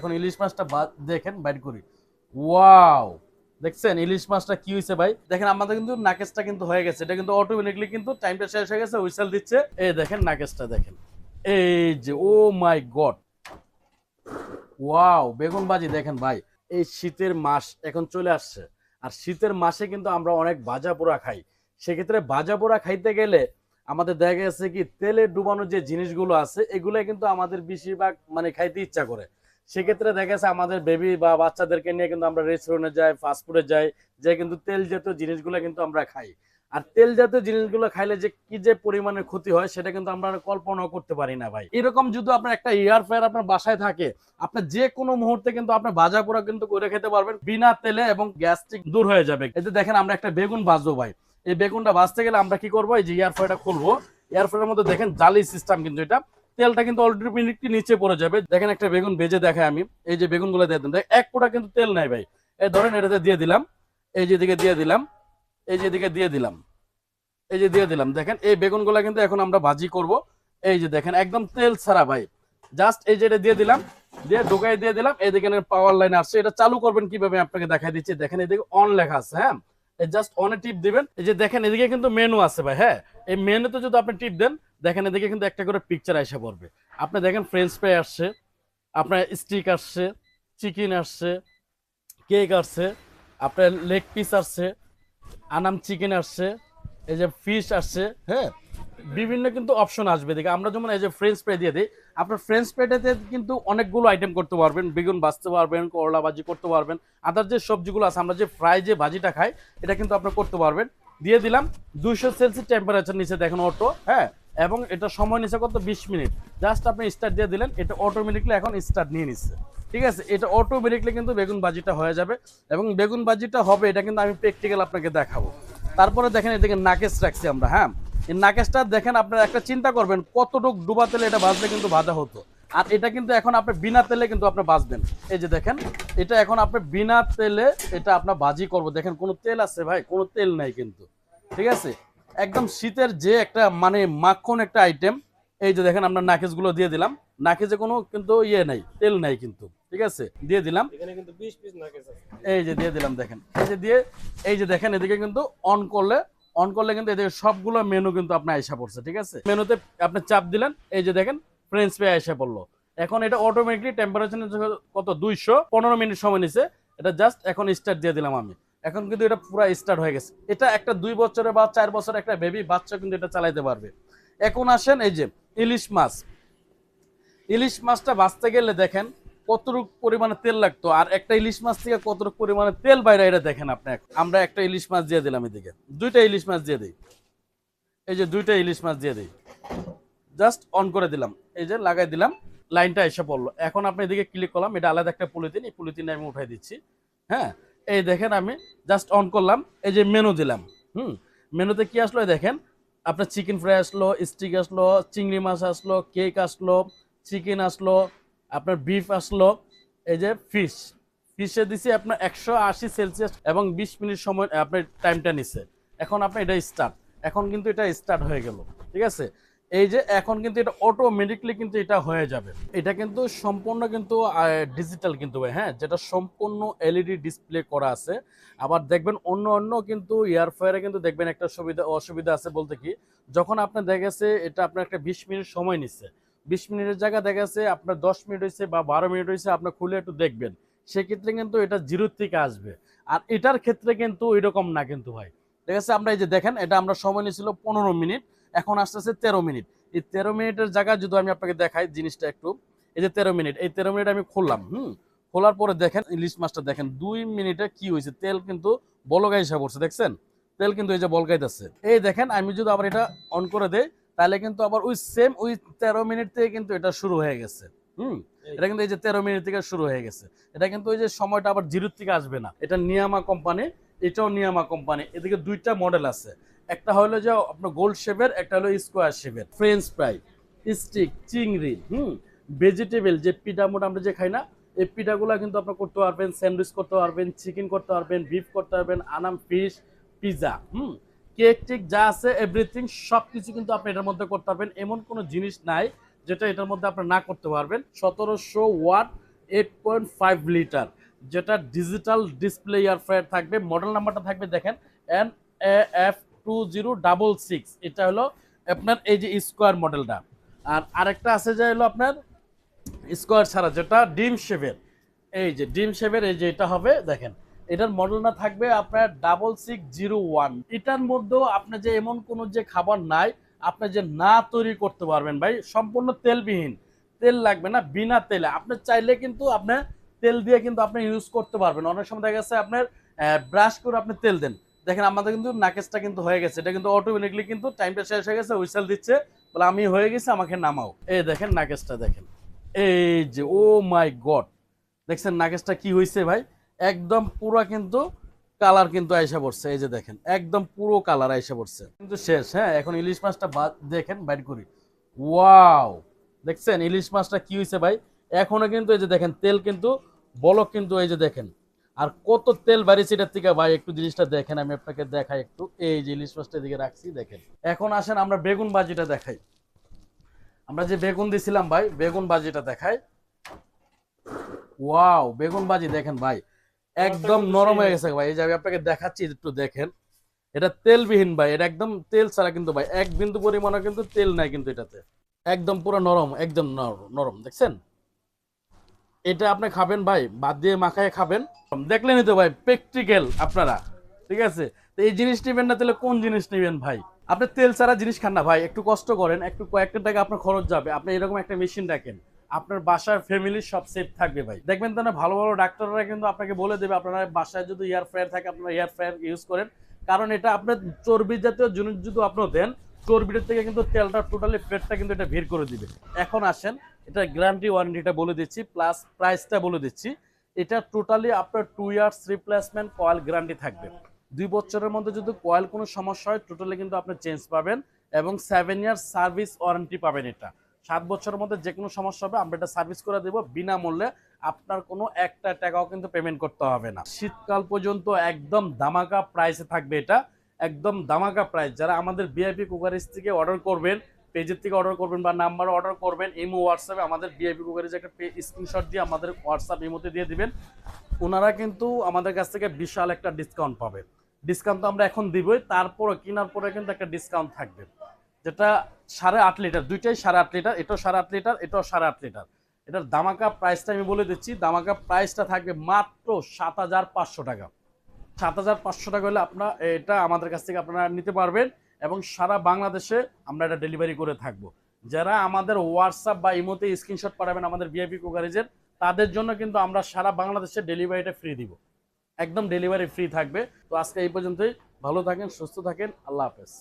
এখন ইলিশ মাছটা দেখেন, বাইর করি। ওয়াও! দেখছেন, ইলিশ মাছটা কি হয়েছে ভাই? দেখেন, আমাদের কিন্তু নাকেসটা কিন্তু হয়ে গেছে। এটা কিন্তু অটোমেটিকলি কিন্তু টাইমটা শেষ হয়ে গেছে, হুইসেল দিচ্ছে। এই দেখেন নাকেসটা দেখেন। এই যে, ও মাই গড! ওয়াও, বেগুন ভাজি দেখেন ভাই। এই শীতের মাস এখন চলে আসছে। আর শীতের মাসে কিন্তু আমরা অনেক ভাজা পোড়া খাই। সেক্ষেত্রে ভাজা পোড়া খাইতে গেলে আমাদের দেখা গেছে কি, তেলে ডুবানো যে জিনিসগুলো আছে এগুলো কিন্তু আমাদের বেশিরভাগ মানে খাইতে ইচ্ছা করে। সেক্ষেত্রে দেখা গেছে আমাদের বেবি বা বাচ্চাদেরকে নিয়ে কিন্তু আমরা রেস্টুরেন্টে যাই ফাস্টফুডে যাই, যে কিন্তু তেল জাতীয় জিনিসগুলো কিন্তু আমরা খাই। আর তেল জাতীয় জিনিসগুলো খাইলে যে কি যে পরিমাণে ক্ষতি হয় সেটা কিন্তু আমরা কল্পনাও করতে পারি না ভাই। এরকম যদি আপনার একটা এয়ার ফ্রায়ার আপনার বাসায় থাকে আপনার যে কোনো মুহূর্তে কিন্তু আপনার ভাজা পোড়া কিন্তু করে খেতে পারবেন, বিনা তেলে এবং গ্যাস্ট্রিক দূর হয়ে যাবে। এতে দেখেন আমরা একটা বেগুন ভাজবো ভাই। এই বেগুনটা ভাজতে গেলে আমরা কি করব? এই যে এয়ার ফ্রায়ারটা খুলবো। এয়ার ফ্রায়ারের মধ্যে দেখেন জালি সিস্টেম কিন্তু এটা। তেলটা কিন্তু অলরেডি নিচে পড়ে যাবে। দেখেন একটা বেগুন ভেজে দেখায় আমি। এই যে বেগুনগুলো দিয়ে দেন এক পোড়া কিন্তু তেল নাই ভাই। এই ধরেন এটাতে দিয়ে দিলাম, এই যে দিকে দিয়ে দিলাম, এই যে দিকে দিয়ে দিলাম, এই যে দিয়ে দিলাম। দেখেন, এই বেগুনগুলো কিন্তু এখন আমরা ভাজি করব। এই যে দেখেন, একদম তেল ছাড়া ভাই। জাস্ট এই যে এটা দিয়ে দিলাম, দিয়ে ঢোকাই দিয়ে দিলাম, এদিকে পাওয়ার লাইন আসছে। এটা চালু করবেন কীভাবে আপনাকে দেখাই দিচ্ছি। দেখেন, এদিকে অন লেখা আছে হ্যাঁ? জাস্ট অনে টিপ দিবেন। এই যে দেখেন, এদিকে কিন্তু মেনু আছে ভাই হ্যাঁ? এই মেনুতে যদি আপনি টিপ দেন দেখেন এদিকে কিন্তু একটা করে পিকচার এসে পড়বে। আপনি দেখেন ফ্রেঞ্চ ফ্রাই আসছে, আপনার স্টিক আসছে চিকেন আসছে কেক আসছে, আপনার লেগ পিস আসছে, আনাম চিকেন আসছে, এই যে ফিশ আসছে হ্যাঁ? বিভিন্ন কিন্তু অপশন আসবে দেখে আমরা যেমন এই যে ফ্রেঞ্চ ফ্রাই দিয়ে দিই, আপনার ফ্রেঞ্চ ফ্রাইটাতে কিন্তু অনেকগুলো আইটেম করতে পারবেন, বেগুন ভাজতে পারবেন, করলা ভাজি করতে পারবেন আদার যে সবজিগুলো আছে, আমরা যে ফ্রাই যে ভাজিটা খাই, এটা কিন্তু আপনি করতে পারবেন। দিয়ে দিলাম দুইশো সেলসিয়াস টেম্পারেচার নিচে দেখেন অটো হ্যাঁ? এবং এটা সময় নিচে কত? বিশ মিনিট। জাস্ট আপনি স্টার্ট দিয়ে দিলেন, এটা অটোমেটিকলি এখন স্টার্ট নিয়ে নিচ্ছে ঠিক আছে? এটা অটোমেটিকলি কিন্তু বেগুন বাজিটা হয়ে যাবে এবং বেগুন বাজিটা হবে, এটা কিন্তু আমি প্র্যাকটিক্যাল আপনাকে দেখাবো। তারপরে দেখেন এদিকে নাকেশ রাখছি আমরা হ্যাঁ? এই নাকেশটা দেখেন আপনারা একটা চিন্তা করবেন, কতটুক ডুবা তেলে এটা ভাজলে কিন্তু ভাজা হতো। আর এটা কিন্তু এখন আপনি বিনা তেলে কিন্তু আপনি ভাজবেন। এই যে দেখেন, এটা এখন আপনি বিনা তেলে এটা আপনার ভাজি করব। দেখেন কোনো তেল আছে ভাই, কোনো তেল নাই কিন্তু। ঠিক আছে? একদম শীতের যে একটা মানে মাখন একটা আইটেম এই যে দেখেন আমরা নাকেশগুলো দিয়ে দিলাম। নাকেজে কোনো কিন্তু ইয়ে নাই তেল নাই কিন্তু ঠিক আছে? দিয়ে দিলাম। এখানে কিন্তু 20 পিস নাকেস আছে। এই যে দিয়ে দিলাম দেখেন এই যে দিয়ে এই যে দেখেন এদিকে কিন্তু অন করলে অন করলে কিন্তু এদিকে সবগুলো মেনু কিন্তু আপনার আইসা পড়ছে ঠিক আছে? মেনুতে আপনি চাপ দিলেন এই যে দেখেন ফ্রেঞ্চ ফ্রাই আইসা পড়ল। এখন এটা অটোমেটিকলি টেম্পারেচার কত? দুইশো পনেরো মিনিট সময় নিছে। এটা জাস্ট এখন স্টার্ট দিয়ে দিলাম আমি। এখন কিন্তু এটা পুরো স্টার্ট হয়ে গেছে। এটা একটা দুই বছরের বা চার বছরের একটা বেবি বাচ্চা কিন্তু এটা চালাইতে পারবে। এখন আসেন এই যে ইলিশ মাছ। ইলিশ মাছটা বাঁচতে গেলে দেখেন কতটুক পরিমাণে তেল লাগতো, আর একটা ইলিশ মাছ থেকে কতটুক পরিমাণে তেল বাইরে এটা দেখেন আপনি আমরা একটা ইলিশ মাছ দিয়ে দিলাম এদিকে। দুইটা ইলিশ মাছ দিয়ে দিই। এই যে দুইটা ইলিশ মাছ দিয়ে দিই। জাস্ট অন করে দিলাম। এই যে লাগাই দিলাম। লাইনটা এসে পড়ল। এখন আপনি এদিকে ক্লিক করলাম। এটা আলাদা একটা পলিথিন। এই পলিথিনে আমি উঠাই দিচ্ছি। হ্যাঁ? এই দেখেন আমি জাস্ট অন করলাম, এই যে মেনু দিলাম, হুম? মেনুতে কি আসলো দেখেন, আপনার চিকেন ফ্রাই আসলো স্টিক আসলো, চিংড়ি মাছ আসলো কেক আসলো চিকেন আসলো, আপনার বিফ আসলো, এই যে ফিশ ফিশে দিছি আপনার একশো আশি সেলসিয়াস এবং বিশ মিনিট সময়, আপনার টাইমটা নিছে। এখন আপনার এটা স্টার্ট এখন কিন্তু এটা স্টার্ট হয়ে গেল, ঠিক আছে? এই যে এখন কিন্তু এটা অটোমেটিকলি কিন্তু এটা হয়ে যাবে। এটা কিন্তু সম্পূর্ণ কিন্তু ডিজিটাল কিন্তু হ্যাঁ? যেটা সম্পূর্ণ এলইডি ডিসপ্লে করা আছে। আবার দেখবেন অন্য অন্য কিন্তু এয়ারফায়ারে কিন্তু দেখবেন একটা সুবিধা, অসুবিধা আছে বলতে কি, যখন আপনার দেখা গেছে এটা আপনার একটা বিশ মিনিট সময় নিচ্ছে। বিশ মিনিটের জায়গা দেখা গেছে আপনার দশ মিনিট হয়েছে বা বারো মিনিট হয়েছে আপনার খুলে একটু দেখবেন। সেক্ষেত্রে কিন্তু এটা জিরোর থেকে আসবে। আর এটার ক্ষেত্রে কিন্তু এরকম না কিন্তু ভাই। ঠিক আছে আমরা এই যে দেখেন, এটা আমরা সময় নিয়েছিল পনেরো মিনিট। এখন আসতেছে তেরো মিনিট। এই তেরো মিনিটের জায়গায় যদি আমি আপনাকে দেখাই জিনিসটা একটু এই যে তেরো মিনিট এই তেরো মিনিট আমি খুললাম হুম? খোলার পরে দেখেন ইলিশ মাছটা দেখেন দুই মিনিটে কি হয়েছে? তেল কিন্তু বলগাই হিসাব পড়ছে দেখছেন? তেল কিন্তু এই যে বলগাইতেছে। এই দেখেন আমি যদি আবার এটা অন করে দেই তাহলে কিন্তু আবার ওই সেম ওই তেরো মিনিট থেকে কিন্তু এটা শুরু হয়ে গেছে হুম? এটা কিন্তু এই যে তেরো মিনিট থেকে শুরু হয়ে গেছে। এটা কিন্তু ওই যে সময়টা আবার জিরোর থেকে আসবে না। এটা নিয়ামা কোম্পানি এটাও নিয়ামা কোম্পানি এদিকে দুইটা মডেল আছে। একটা হলো যে আপনার গোল্ড শেপের, একটা হলো স্কোয়ার শেপের। ফ্রেঞ্চ ফ্রাই স্টিক চিংড়ি, হুম ভেজিটেবল যে পিঠা মোটা আমরা যে খাই না, এই পিঠাগুলো কিন্তু আপনি করতে পারবেন স্যান্ডউইচ করতে পারবেন চিকেন করতে পারবেন বিফ করতে পারবেন, আনাম fish pizza hmm cake take যা আছে এভরিথিং সব কিছু কিন্তু আপনি এটার মধ্যে করতে পারবেন। এমন কোনো জিনিস নাই যেটা এটার মধ্যে আপনি না করতে পারবেন। সতেরোশো watt eight point five litre যেটা ডিজিটাল ডিসপ্লে এয়ার ফ্রায়ার থাকবে মডেল নাম্বারটা থাকবে দেখেন N A F two zero double six এটা হলো আপনার এই যে স্কোয়ার মডেলটা আর আরেকটা আছে যে হলো আপনার স্কোয়ার ছাড়া, যেটা ডিম শেপের। এই যে ডিম শেপের, এই যে এটা হবে, দেখেন। এটার মডেলটা থাকবে আপনার ডাবল সিক্স জিরো ওয়ান এটার মধ্যেও আপনার যে এমন কোনো যে খাবার নাই, আপনি যে না তৈরি করতে পারবেন ভাই, সম্পূর্ণ তেলবিহীন। তেল লাগবে না, বিনা তেলে। আপনি চাইলে কিন্তু আপনার তেল দিয়ে কিন্তু আপনি ইউজ করতে পারবেন। অনেক সময় দেখা গেছে আপনার ব্রাশ করে আপনি তেল দেন। দেখেন আমাদের কিন্তু নাকেসটা কিন্তু হয়ে গেছে। এটা কিন্তু অটোমেটিকলি কিন্তু টাইমটা শেষ হয়ে গেছে, হুইসেল দিচ্ছে। বলে, আমি হয়ে গেছি, আমাকে নামাও। এই দেখেন নাকেসটা দেখেন। এই যে, ও মাই গড! দেখছেন নাকেসটা কি হয়েছে ভাই? একদম পুরো কিন্তু কালার কিন্তু আইসা পড়ছে। এই যে দেখেন, একদম পুরো কালার আইসা পড়ছে। কিন্তু শেষ হ্যাঁ এখন ইলিশ মাছটা দেখেন, বাইর করি। ওয়াও! দেখছেন, ইলিশ মাছটা কি হয়েছে ভাই? এখনও কিন্তু এই যে দেখেন, তেল কিন্তু, বলক কিন্তু এই যে দেখেন। আর কত তেল বাড়িছে এটার থেকে? ভাই, একটু জিনিসটা দেখেন, আমি আপনাকে দেখাই একটু। এই যে ইলিশ এদিকে রাখছি, দেখেন। এখন আসেন, আমরা বেগুন বাজিটা দেখাই। আমরা যে বেগুন দিছিলাম, ভাই, বেগুন বাজিটা দেখাই। ওয়াও, বেগুন বাজি, দেখেন, ভাই। একদম নরম হয়ে গেছে, ভাই। এই যে আমি আপনাকে দেখাচ্ছি, একটু দেখেন। এটা তেলবিহীন, ভাই। এটা একদম তেল ছাড়া কিন্তু, ভাই, এক বিন্দু পরিমাণে কিন্তু তেল নাই কিন্তু এটাতে। একদম পুরো নরম, একদম নরম, দেখছেন? এটা আপনি খাবেন ভাই, বাদ দিয়ে মাখায় খাবেন। দেখলেনই তো ভাই প্র্যাকটিক্যাল আপনারা, ঠিক আছে? তো এই জিনিস নেবেন না, তাহলে কোন জিনিস নেবেন ভাই? আপনি তেল ছাড়া জিনিস খান না ভাই, একটু কষ্ট করেন, একটু কয়েকটা টাকা আপনার খরচ যাবে। আপনি এরকম একটা মেশিন রাখেন আপনার বাসার ফ্যামিলি সব সেফ থাকবে ভাই। দেখবেন তো না, ভালো ভালো ডাক্তাররা কিন্তু আপনাকে বলে দেবে, আপনার বাসায় যদি এয়ার ফ্রায়ার থাকে, আপনারা এয়ার ফ্রায়ার ইউজ করেন। কারণ এটা আপনার চর্বি জাতীয় জিনিস যদি আপনি দেন, চর্বিটার থেকে কিন্তু তেলটা টোটালি পেটটা কিন্তু এটা ভিড় করে দিবে। এখন আসেন এটা গ্যারান্টি ওয়ারেন্টিটা বলে দিচ্ছি প্লাস প্রাইসটা বলে দিচ্ছি। এটা টোটালি আপনার two years replacement coil guarantee থাকবে। দুই বছরের মধ্যে যদি কয়েল কোনো সমস্যা হয় টোটালি কিন্তু আপনি চেঞ্জ পাবেন এবং সেভেন ইয়ার্স সার্ভিস ওয়ারেন্টি পাবেন এটা। সাত বছরের মধ্যে যে কোনো সমস্যা হবে, আমরা এটা সার্ভিস করে দেবো। বিনামূল্যে আপনার কোনো একটা টাকাও কিন্তু পেমেন্ট করতে হবে না। শীতকাল পর্যন্ত একদম দামাকা প্রাইসে থাকবে এটা। একদম দামাকা প্রাইস যারা আমাদের বিআইপি কুকারিজ থেকে অর্ডার করবেন পেজের থেকে অর্ডার করবেন বা নাম্বার অর্ডার করবেন ইমো হোয়াটসঅ্যাপে আমাদের বিআইপি যে একটা স্ক্রিনশট দিয়ে আমাদের হোয়াটসঅ্যাপ ইমোতে দিয়ে দিবেন। ওনারা কিন্তু আমাদের কাছ থেকে বিশাল একটা ডিসকাউন্ট পাবে। ডিসকাউন্ট তো আমরা এখন দিবই তারপরে কেনার পরে কিন্তু একটা ডিসকাউন্ট থাকবে। যেটা সাড়ে আট লিটার, দুইটাই সাড়ে আট লিটার, এটাও সাড়ে আট লিটার, এটাও সাড়ে আট লিটার। এটার দামাকা প্রাইসটা আমি বলে দিচ্ছি, দামাকা প্রাইসটা থাকবে মাত্র সাত হাজার পাঁচশো টাকা। সাত হাজার পাঁচশো টাকা হলে আপনার এটা আমাদের কাছ থেকে আপনারা নিতে পারবেন। এবং সারা বাংলাদেশে আমরা এটা ডেলিভারি করে থাকব। যারা আমাদের হোয়াটসঅ্যাপ বা ইমোতে স্ক্রিনশট পাঠাবেন আমাদের ভিআইপি কোকারেজের তাদের জন্য কিন্তু আমরা সারা বাংলাদেশে ডেলিভারিটা ফ্রি দিব। একদম ডেলিভারি ফ্রি থাকবে। তো আজকে এই পর্যন্তই। ভালো থাকেন, সুস্থ থাকেন। আল্লাহ হাফেজ।